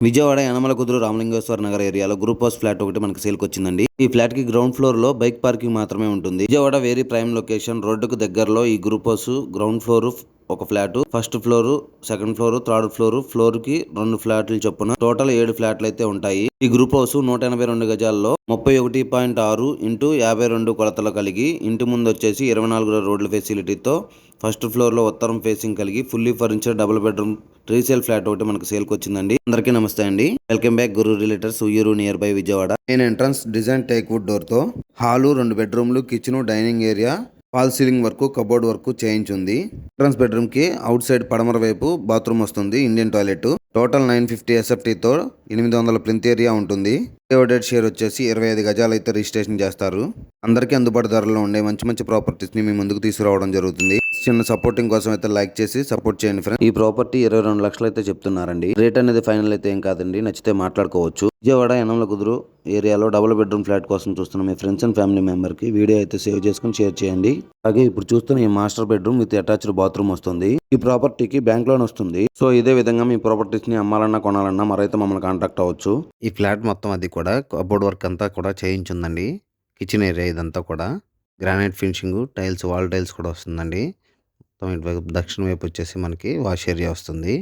విజయవాడ యనమల కుదురు రామలింగేశ్వర నగర్ ఏరియాలో group house flat ఒకటి మనకి సేల్కి వచ్చిందండి. ఈ ఫ్లాట్కి గ్రౌండ్ ఫ్లోర్లో బైక్ పార్కింగ్ మాత్రమే ఉంటుంది. విజయవాడ వేరీ ప్రైమ్ లొకేషన్ రోడ్డుకు దగ్గరలో ఈ గ్రూప్ హౌస్ గ్రౌండ్ ఫ్లోర్ ఒక flat first floor second floor third floor ఫ్లోర్కి రెండు ఫ్లాట్లు చొప్పున టోటల్ ఏడు ఫ్లాట్లు అయితే ఉంటాయి. ఈ గ్రూప్ హౌస్ నూట ఎనభై రెండు గజాల్లో ముప్పై ఒకటి పాయింట్ ఆరు ఇంటూ యాభై రెండు కొలతలు కలిగి ఇంటి ముందు వచ్చేసి ఇరవై నాలుగు రోడ్ల ఫెసిలిటీతో ఫస్ట్ ఫ్లోర్లో ఉత్తరం ఫేసింగ్ కలిగి fully furniture double bedroom resale flat ఒకటి మనకు సేల్కి వచ్చిందండి. అందరికీ నమస్తే అండి. Welcome back Guru realtors. Uyyuru near by Vijayawada. Main entrance design teak wood డోర్తో hall రెండు బెడ్రూమ్లు kitchen dining area false ceiling work cupboard work చేయించుంది entrance బెడ్రూమ్కి అవుట్ సైడ్ పడమర వైపు బాత్రూమ్ వస్తుంది Indian toilet. Total nine fifty తో ఎనిమిది వందల plinth area ఉంటుంది. డివైడెడ్ షేర్ వచ్చేసి ఇరవై ఐదు గజాలు అయితే రిజిస్ట్రేషన్ చేస్తారు. అందరికీ అందుబాటు ధరలో ఉండే మంచి మంచి ప్రాపర్టీస్ని మీ ముందుకు తీసుకురావడం జరుగుతుంది. చిన్న సపోర్టింగ్ కోసం అయితే లైక్ చేసి సపోర్ట్ చేయండి ఫ్రెండ్స్ ఈ ప్రాపర్టీ ఇరవై రెండు లక్షలు అయితే చెప్తున్నారండి. రేట్ అనేది ఫైనల్ అయితే ఏం కాదండి. నచ్చితే మాట్లాడుకోవచ్చు. విజయవాడ యనమల కుదురు ఏరియాలో డబుల్ బెడ్రూమ్ ఫ్లాట్ కోసం చూస్తున్న మీ ఫ్రెండ్స్ అండ్ ఫ్యామిలీ మెంబర్కి వీడియో అయితే సేవ్ చేసుకుని షేర్ చేయండి. అలాగే ఇప్పుడు చూస్తున్న ఈ master bedroom with attached bathroom వస్తుంది. ఈ ప్రాపర్టీకి బ్యాంక్ లోన్ వస్తుంది. సో ఇదే విధంగా మీ ప్రాపర్టీస్ని అమ్మాలన్నా కొనాలన్నా మరైతే మమ్మల్ని కాంటాక్ట్ అవ్వచ్చు. ఈ ఫ్లాట్ మొత్తం అది కూడా కబోర్డ్ వర్క్ అంతా కూడా చేయించుందండి. కిచెన్ ఏరియా ఇదంతా కూడా. Granite finishing tiles wall tiles కూడా వస్తుందండి. మొత్తం ఇటువైపు దక్షిణ వైపు వచ్చేసి మనకి వాష్ ఏరియా వస్తుంది.